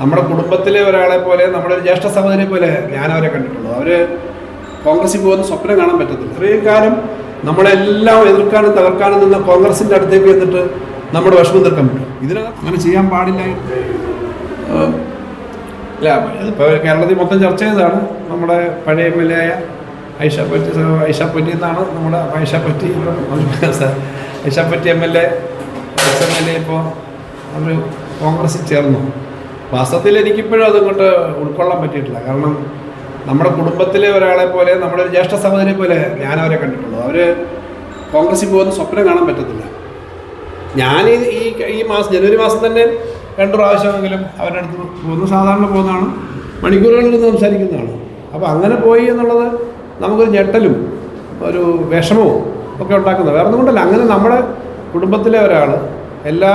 നമ്മുടെ കുടുംബത്തിലെ ഒരാളെ പോലെ നമ്മുടെ ഒരു ജ്യേഷ്ഠ സഹോദരിയെ പോലെ ഞാൻ അവരെ കണ്ടിട്ടുള്ളൂ. അവർ കോൺഗ്രസിൽ പോകുന്ന സ്വപ്നം കാണാൻ പറ്റത്തില്ല. ഇത്രയും കാലം നമ്മളെല്ലാം എതിർക്കാനും തകർക്കാനും നിന്ന കോൺഗ്രസിന്റെ അടുത്തേക്ക് എന്നിട്ട് നമ്മുടെ വിഷമം തീർക്കാൻ പറ്റും. ഇതിനകത്ത് അങ്ങനെ ചെയ്യാൻ പാടില്ല. ഇല്ല ഇതിപ്പോൾ കേരളത്തിൽ മൊത്തം ചർച്ച ചെയ്തതാണ്. നമ്മുടെ പഴയ എം എൽ എ ആയ ഐഷ പറ്റി ഐഷ പറ്റി എന്നാണ് നമ്മുടെ ഐഷ പറ്റി ഐഷ പറ്റി M L A M L A ഇപ്പോൾ അവർ കോൺഗ്രസിൽ ചേർന്നു. വാസ്തവത്തിൽ എനിക്കിപ്പോഴും അതുകൊണ്ട് ഉൾക്കൊള്ളാൻ പറ്റിയിട്ടില്ല. കാരണം നമ്മുടെ കുടുംബത്തിലെ ഒരാളെ പോലെ നമ്മുടെ ഒരു ജ്യേഷ്ഠ സഹോദരി പോലെ ഞാൻ അവരെ കണ്ടിട്ടുള്ളൂ. അവർ കോൺഗ്രസിൽ പോകുന്ന സ്വപ്നം കാണാൻ പറ്റത്തില്ല. ഞാൻ ഈ ഈ മാസം ജനുവരി മാസം തന്നെ രണ്ട് പ്രാവശ്യമെങ്കിലും അവരുടെ അടുത്ത് പോകുന്നു സാധാരണ പോകുന്നതാണ്. മണിക്കൂറുകളിൽ നിന്ന് സംസാരിക്കുന്നതാണ്. അപ്പോൾ അങ്ങനെ പോയി എന്നുള്ളത് നമുക്കൊരു ഞെട്ടലും ഒരു വിഷമവും ഒക്കെ ഉണ്ടാക്കുന്നത് വേറെ ഒന്നും കൊണ്ടല്ല. അങ്ങനെ നമ്മുടെ കുടുംബത്തിലെ ഒരാൾ എല്ലാ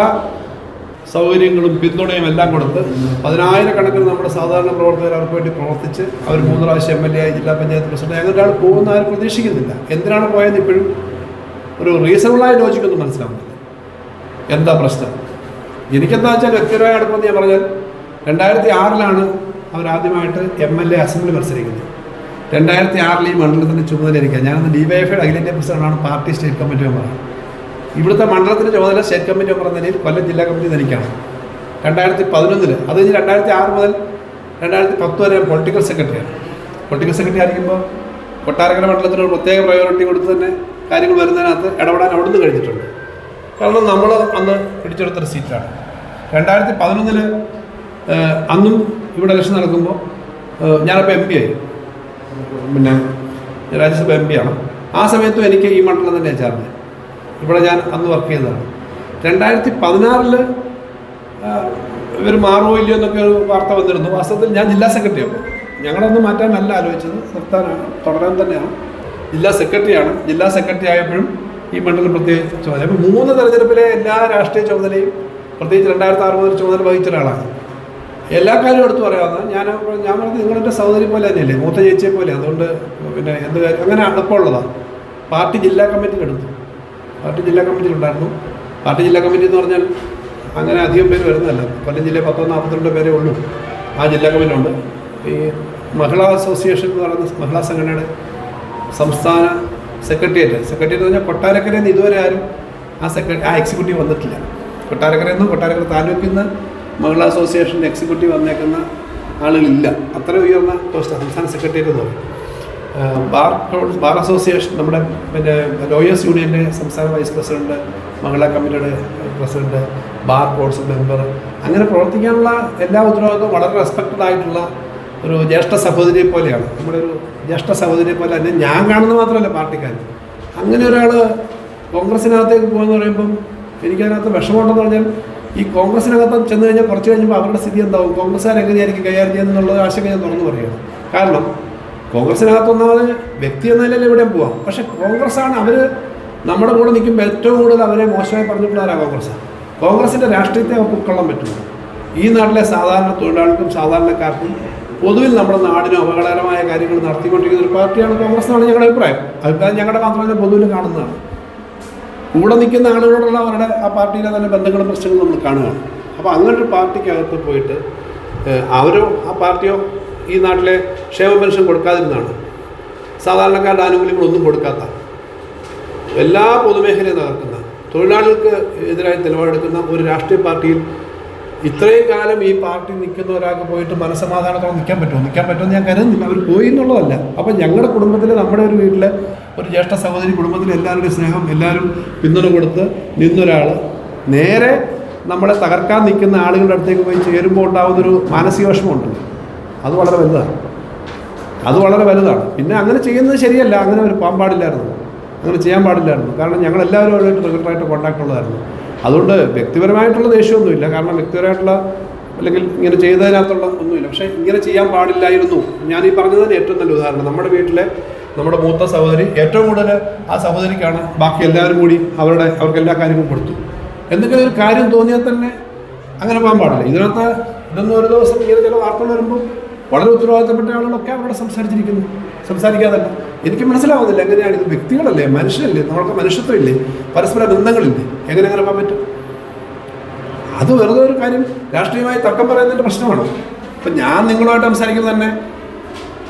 സൗകര്യങ്ങളും പിന്തുണയും എല്ലാം കൊടുത്ത് പതിനായിരക്കണക്കിന് നമ്മുടെ സാധാരണ പ്രവർത്തകർ അവർക്ക് വേണ്ടി പ്രവർത്തിച്ച് അവർ മൂന്ന് പ്രാവശ്യം എം എൽ എ ആയി ജില്ലാ പഞ്ചായത്ത് പ്രസിഡന്റ് അങ്ങനെ ഒരാൾ പോകുന്ന ആരും പ്രതീക്ഷിക്കുന്നില്ല. എന്തിനാണ് പോയത് ഇപ്പോഴും ഒരു റീസണബിളായ ലോജിക്കൊന്നും മനസ്സിലാവുന്നില്ല. എന്താ പ്രശ്നം? എനിക്കെന്താ വെച്ചാൽ വ്യക്തിപരമായ അടുപ്പം ഞാൻ പറഞ്ഞാൽ രണ്ടായിരത്തി ആറിലാണ് അവരാദ്യമായിട്ട് എം എൽ എ അസംബ്ലി മത്സരിക്കുന്നത്. രണ്ടായിരത്തി ആറിൽ ഈ മണ്ഡലത്തിന്റെ ചുമതല ഇരിക്കുക ഞാനന്ന് ഡി വൈ എഫ് അഖിലേന്ത്യാ പ്രസിഡന്റാണ് പാർട്ടി സ്റ്റേറ്റ് കമ്മിറ്റി മെമ്പറാണ്. ഇവിടുത്തെ മണ്ഡലത്തിന്റെ ചുമതല സ്റ്റേറ്റ് കമ്മിറ്റി എന്ന നിലയിൽ കൊല്ലം ജില്ലാ കമ്മിറ്റി എനിക്കാണ് രണ്ടായിരത്തി പതിനൊന്നിൽ അത് കഴിഞ്ഞ് രണ്ടായിരത്തി ആറ് മുതൽ രണ്ടായിരത്തി പത്ത് വരെ പൊളിറ്റിക്കൽ സെക്രട്ടറിയാണ് പൊളിറ്റിക്കൽ സെക്രട്ടറി ആയിരിക്കുമ്പോൾ കൊട്ടാരക്കര മണ്ഡലത്തിന് ഒരു പ്രത്യേക പ്രയോറിറ്റി കൊടുത്ത് തന്നെ കാര്യങ്ങൾ വരുന്നതിനകത്ത് ഇടപെടാൻ അവിടുന്ന് കഴിഞ്ഞിട്ടുണ്ട്. കാരണം നമ്മൾ അന്ന് പിടിച്ചെടുത്തൊരു സീറ്റാണ്. രണ്ടായിരത്തി പതിനൊന്നിൽ അന്നും ഇവിടെ ഇലക്ഷൻ നടക്കുമ്പോൾ ഞാനപ്പോൾ എം പി ആയി. പിന്നെ രാജ്യസഭ എം പി ആണ്. ആ സമയത്തും എനിക്ക് ഈ മണ്ഡലം തന്നെ ചേർന്നത്. ഇവിടെ ഞാൻ അന്ന് വർക്ക് ചെയ്തതാണ്. രണ്ടായിരത്തി പതിനാറിൽ ഇവർ മാറുമോ ഇല്ലയോ എന്നൊക്കെ ഒരു വാർത്ത വന്നിരുന്നു. വാസ്തവത്തിൽ ഞാൻ ജില്ലാ സെക്രട്ടറി ഞങ്ങളൊന്നും മാറ്റാനല്ല ആലോചിച്ചത്. നിർത്താനാണ് തുടരാൻ തന്നെയാണ്. ജില്ലാ സെക്രട്ടറിയാണ് ജില്ലാ സെക്രട്ടറി ആയപ്പോഴും ഈ മണ്ഡലം പ്രത്യേകിച്ച് ചുമതല. അപ്പോൾ മൂന്ന് തെരഞ്ഞെടുപ്പിലെ എല്ലാ രാഷ്ട്രീയ ചുമതലയും പ്രത്യേകിച്ച് രണ്ടായിരത്തി ആറ് മുതൽ ചുമതല വഹിച്ച ഒരാളാണ്. എല്ലാ കാര്യവും എടുത്തു പറയാവുന്ന ഞാൻ ഞാൻ പറഞ്ഞത് നിങ്ങളെന്റെ സഹോദരി പോലെ തന്നെയല്ലേ? മൂത്ത ചേച്ചിയെ പോലെ. അതുകൊണ്ട് പിന്നെ എന്ത് കാര്യം? അങ്ങനെ അടുപ്പമുള്ളതാണ്. പാർട്ടി ജില്ലാ കമ്മിറ്റിയിൽ എടുത്തു. പാർട്ടി ജില്ലാ കമ്മിറ്റിയിൽ ഉണ്ടായിരുന്നു. പാർട്ടി ജില്ലാ കമ്മിറ്റി എന്ന് പറഞ്ഞാൽ അങ്ങനെ അധികം പേര് വരുന്നതല്ല. കൊല്ലം ജില്ലയിൽ പത്തോ നാൽപ്പത്തിരണ്ട് പേരേ ഉള്ളൂ. ആ ജില്ലാ കമ്മിറ്റി ഉണ്ട്. ഈ മഹിളാ അസോസിയേഷൻ എന്ന് പറയുന്ന മഹിളാ സംഘടനയുടെ സംസ്ഥാന സെക്രട്ടേറിയറ്റ്. സെക്രട്ടേറിയറ്റ് എന്ന് പറഞ്ഞാൽ കൊട്ടാരക്കരയിൽ നിന്ന് ഇതുവരെ ആരും ആ സെക്രട്ടറി ആ എക്സിക്യൂട്ടീവ് വന്നിട്ടില്ല. കൊട്ടാരക്കരയിൽ നിന്ന് കൊട്ടാരക്കര താലൂക്കിൽ നിന്ന് മഹിളാ അസോസിയേഷൻ എക്സിക്യൂട്ടീവ് വന്നേക്കുന്ന ആളുകളില്ല. അത്ര ഉയർന്ന പോസ്റ്റ് സംസ്ഥാന സെക്രട്ടേറിയറ്റ് എന്ന് ബാർ ബാർ അസോസിയേഷൻ നമ്മുടെ പിന്നെ ലോയേഴ്സ് യൂണിയന്റെ സംസ്ഥാന വൈസ് പ്രസിഡന്റ് മംഗള കമ്മിറ്റിയുടെ പ്രസിഡന്റ് ബാർ കൗൺസിൽ മെമ്പർ അങ്ങനെ പ്രവർത്തിക്കാനുള്ള എല്ലാ ഉത്തരവാദിത്വവും വളരെ റെസ്പെക്റ്റഡ് ആയിട്ടുള്ള ഒരു ജ്യേഷ്ഠ സഹോദരിയെ പോലെയാണ്. നമ്മുടെ ഒരു ജ്യേഷ്ഠ സഹോദരിയെ പോലെ തന്നെ ഞാൻ കാണുന്നത് മാത്രമല്ല പാർട്ടിക്കാർ അങ്ങനെ ഒരാൾ കോൺഗ്രസിനകത്തേക്ക് പോകുമെന്ന് പറയുമ്പം എനിക്കതിനകത്ത് വിഷമമുണ്ടെന്ന് പറഞ്ഞാൽ ഈ കോൺഗ്രസിനകത്ത് ചെന്ന് കഴിഞ്ഞാൽ കുറച്ച് കഴിഞ്ഞപ്പോൾ അവരുടെ സ്ഥിതി എന്താവും? കോൺഗ്രസ്സുകാർ എങ്ങനെയായിരിക്കും കൈകാര്യം ചെയ്യുന്നത് ആശങ്ക ഞാൻ തുറന്നു പറയുകയാണ് കാരണം കോൺഗ്രസിനകത്ത് ഒന്നാമത് വ്യക്തി എന്ന നിലയിൽ എവിടെയും പോവാം. പക്ഷെ കോൺഗ്രസ്സാണ് അവർ നമ്മുടെ കൂടെ നിൽക്കുമ്പോൾ ഏറ്റവും കൂടുതൽ അവരെ മോശമായി പറഞ്ഞിട്ടുള്ളവരാണ് കോൺഗ്രസ് കോൺഗ്രസിന്റെ രാഷ്ട്രീയത്തെ അവർക്ക് ഉൾക്കൊള്ളാൻ പറ്റുള്ളൂ. ഈ നാട്ടിലെ സാധാരണ തൊഴിലാളികൾക്കും സാധാരണക്കാർക്കും പൊതുവിൽ നമ്മുടെ നാടിന് അപകടകരമായ കാര്യങ്ങൾ നടത്തിക്കൊണ്ടിരിക്കുന്ന ഒരു പാർട്ടിയാണ് കോൺഗ്രസ് എന്നാണ് ഞങ്ങളുടെ അഭിപ്രായം. അഭിപ്രായം ഞങ്ങളുടെ മാത്രമല്ല പൊതുവിൽ കാണുന്നതാണ്. കൂടെ നിൽക്കുന്ന ആളുകളോടുള്ള അവരുടെ ആ പാർട്ടിയിലെ തന്നെ ബന്ധങ്ങളും പ്രശ്നങ്ങളും നമ്മൾ കാണുകയാണ്. അപ്പോൾ അങ്ങനൊരു പാർട്ടിക്കകത്ത് പോയിട്ട് അവരോ ആ പാർട്ടിയോ ഈ നാട്ടിലെ ക്ഷേമ പെൻഷൻ കൊടുക്കാതിരുന്നാണ് സാധാരണക്കാരുടെ ആനുകൂല്യങ്ങളൊന്നും കൊടുക്കാത്ത. എല്ലാ പൊതുമേഖലയും തകർക്കുന്ന. തൊഴിലാളികൾക്ക് എതിരായി നിലപാടെടുക്കുന്ന ഒരു രാഷ്ട്രീയ പാർട്ടിയിൽ ഇത്രയും കാലം ഈ പാർട്ടി നിൽക്കുന്ന ഒരാൾക്ക് പോയിട്ട് മനസ്സമാധാനത്തോടെ നിൽക്കാൻ പറ്റുമോ? നിൽക്കാൻ പറ്റുമെന്ന് ഞാൻ കരുതുന്നില്ല. അവർ പോയി എന്നുള്ളതല്ല. അപ്പം ഞങ്ങളുടെ കുടുംബത്തിൽ നമ്മുടെ ഒരു വീട്ടിൽ ഒരു ജ്യേഷ്ഠ സഹോദരി കുടുംബത്തിൽ എല്ലാവരുടെയും സ്നേഹം എല്ലാവരും പിന്തുണ കൊടുത്ത് നിന്നൊരാൾ നേരെ നമ്മളെ തകർക്കാൻ നിൽക്കുന്ന ആളുകളുടെ അടുത്തേക്ക് പോയി ചേരുമ്പോൾ ഉണ്ടാകുന്നൊരു മാനസിക വിഷമമുണ്ട്. അത് വളരെ വലുതാണ്. അത് വളരെ വലുതാണ്. പിന്നെ അങ്ങനെ ചെയ്യുന്നത് ശരിയല്ല. അങ്ങനെ ഒരു പോകാൻ പാടില്ലായിരുന്നു. അങ്ങനെ ചെയ്യാൻ പാടില്ലായിരുന്നു. കാരണം ഞങ്ങൾ എല്ലാവരുമായിട്ട് റെഗുലറായിട്ട് കോൺടാക്ട് ഉള്ളതായിരുന്നു. അതുകൊണ്ട് വ്യക്തിപരമായിട്ടുള്ള ദേഷ്യമൊന്നുമില്ല. കാരണം വ്യക്തിപരമായിട്ടുള്ള അല്ലെങ്കിൽ ഇങ്ങനെ ചെയ്തതിനകത്തുള്ള ഒന്നുമില്ല. പക്ഷേ ഇങ്ങനെ ചെയ്യാൻ പാടില്ലായിരുന്നു. ഞാൻ ഈ പറഞ്ഞത് തന്നെ ഏറ്റവും നല്ല ഉദാഹരണം. നമ്മുടെ വീട്ടിലെ നമ്മുടെ മൂത്ത സഹോദരി ഏറ്റവും കൂടുതൽ ആ സഹോദരിക്കാണ് ബാക്കി എല്ലാവരും കൂടി അവരുടെ അവർക്ക് എല്ലാ കാര്യങ്ങളും കൊടുത്തു. എന്തെങ്കിലും ഒരു കാര്യം തോന്നിയാൽ തന്നെ അങ്ങനെ പോകാൻ പാടില്ല. ഇതിനകത്ത് ഇതൊന്നും ഒരു ദിവസം ഇങ്ങനെ ചില വാർത്തകൾ വരുമ്പോൾ വളരെ ഉത്തരവാദിത്തപ്പെട്ട ആളുകളൊക്കെ അവരോട് സംസാരിച്ചിരിക്കുന്നു. സംസാരിക്കാതല്ല. എനിക്ക് മനസ്സിലാവുന്നില്ല എങ്ങനെയാണ് ഇത് വ്യക്തികളല്ലേ? മനുഷ്യരല്ലേ? നമ്മൾക്ക് മനുഷ്യത്വമില്ലേ? പരസ്പര ബന്ധങ്ങളില്ലേ? എങ്ങനെ അങ്ങനെ പോകാൻ പറ്റും? അത് വെറുതെ ഒരു കാര്യം രാഷ്ട്രീയമായി തർക്കം പറയുന്നതിന്റെ പ്രശ്നമാണ്. ഇപ്പം ഞാൻ നിങ്ങളുമായിട്ട് സംസാരിക്കുന്നത് തന്നെ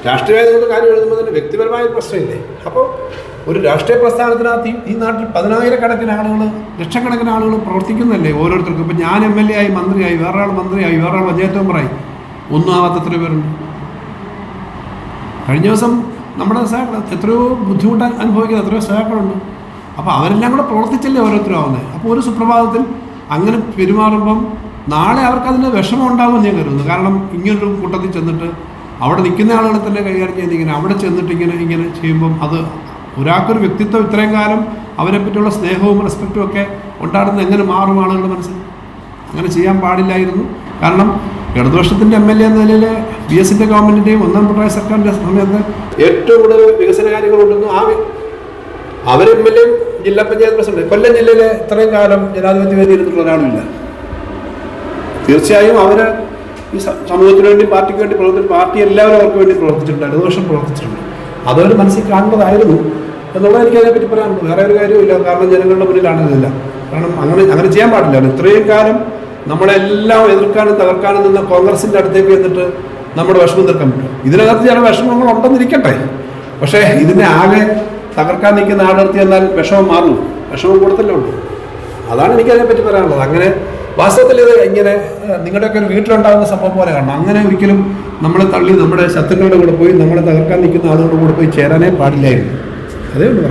രാഷ്ട്രീയമായി നിങ്ങൾ കാര്യം എഴുതുമ്പോൾ തന്നെ വ്യക്തിപരമായ പ്രശ്നമില്ലേ? അപ്പോൾ ഒരു രാഷ്ട്രീയ പ്രസ്ഥാനത്തിനകത്ത് ഈ- ഈ നാട്ടിൽ പതിനായിരക്കണക്കിന് ആളുകൾ ലക്ഷക്കണക്കിന് ആളുകൾ പ്രവർത്തിക്കുന്നതല്ലേ ഓരോരുത്തർക്കും? ഇപ്പം ഞാൻ എം എൽ എ ആയി മന്ത്രിയായി വേറൊരാൾ മന്ത്രിയായി വേറൊരാൾ പഞ്ചായത്ത് മെമ്പറായി. ഒന്നും ആവാത്ത എത്രയോ പേരുണ്ട്. കഴിഞ്ഞ ദിവസം നമ്മുടെ സഹാക്കൾ എത്രയോ ബുദ്ധിമുട്ട് അനുഭവിക്കുന്ന എത്രയോ സഹാക്കളുണ്ട് അപ്പോൾ അവരെല്ലാം കൂടെ പ്രവർത്തിച്ചല്ലേ ഓരോരുത്തരും ആവുന്നത് അപ്പോൾ ഒരു സുപ്രഭാതത്തിൽ അങ്ങനെ പെരുമാറുമ്പം നാളെ അവർക്ക് അതിന്റെ വിഷമം ഉണ്ടാകുമെന്ന് ഞാൻ കരുതുന്നു. കാരണം ഇങ്ങനൊരു കൂട്ടത്തിൽ ചെന്നിട്ട് അവിടെ നിൽക്കുന്ന ആളുകളെ തന്നെ കൈകാര്യം ചെയ്യുന്ന ഇങ്ങനെ അവിടെ ചെന്നിട്ട് ഇങ്ങനെ ഇങ്ങനെ ചെയ്യുമ്പം അത് ഒരാൾക്കൊരു വ്യക്തിത്വം ഇത്രയും കാലം അവരെ പറ്റിയുള്ള സ്നേഹവും റെസ്പെക്റ്റും ഒക്കെ ഉണ്ടാകുന്നത് എങ്ങനെ മാറും ആളുകളുടെ മനസ്സിൽ? അങ്ങനെ ചെയ്യാൻ പാടില്ലായിരുന്നു. കാരണം ഇടതുപക്ഷത്തിന്റെ എം എൽ എ എന്ന നിലയിൽ ബി എസിന്റെ ഗവൺമെന്റിന്റെയും ഒന്നാം പിണറായി സർക്കാരിന്റെ സമയത്ത് ഏറ്റവും കൂടുതൽ വികസന കാര്യങ്ങളുണ്ടെന്നും ആ അവർ എം എൽ എ ജില്ലാ പഞ്ചായത്ത് പ്രസിഡന്റ്. കൊല്ലം ജില്ലയിലെ ഇത്രയും കാലം ജനാധിപത്യ വേദി ഇരുന്നിട്ടുള്ള ഒരാളില്ല തീർച്ചയായും അവർ ഈ സമൂഹത്തിന് വേണ്ടി പാർട്ടിക്ക് വേണ്ടി പ്രവർത്തിച്ചു പാർട്ടി എല്ലാവരും അവർക്ക് വേണ്ടി പ്രവർത്തിച്ചിട്ടുണ്ട്. ഇടതുപക്ഷം പ്രവർത്തിച്ചിട്ടുണ്ട്. അതവർ മനസ്സിൽ കാണേണ്ടതായിരുന്നു എന്നുള്ളത് എനിക്ക് അതിനെപ്പറ്റി പറയാനുള്ളൂ. വേറെ ഒരു കാര്യമില്ല കാരണം ജനങ്ങളുടെ മുന്നിലാണ് ഇതില്ല. കാരണം അങ്ങനെ അങ്ങനെ ചെയ്യാൻ പാടില്ല. ഇത്രയും കാലം നമ്മളെല്ലാം എതിർക്കാനും തകർക്കാനും നിന്ന കോൺഗ്രസിന്റെ അടുത്തേക്ക് എന്നിട്ട് നമ്മുടെ വിഷമം തീർക്കാൻ പറ്റും. ഇതിനകത്ത് ചില വിഷമങ്ങൾ ഉണ്ടെന്നിരിക്കട്ടെ പക്ഷേ ഇതിനെ ആകെ തകർക്കാൻ നിൽക്കുന്ന ആളെടുത്ത് എന്നാൽ വിഷമം മാറുന്നു. വിഷമം കൂടുതലേ ഉള്ളൂ. അതാണ് എനിക്ക് അതിനെപ്പറ്റി പറയാനുള്ളത്. അങ്ങനെ വാസ്തവത്തിൽ ഇത് ഇങ്ങനെ നിങ്ങളുടെയൊക്കെ ഒരു വീട്ടിലുണ്ടാകുന്ന സംഭവം പോലെ കാണണം. അങ്ങനെ ഒരിക്കലും നമ്മളെ തള്ളി നമ്മുടെ ശത്രുക്കളുടെ കൂടെ പോയി നമ്മളെ തകർക്കാൻ നിൽക്കുന്ന ആളുകളുടെ കൂടെ പോയി ചേരാനേ പാടില്ലായിരുന്നു. അതേ ഉള്ളൂ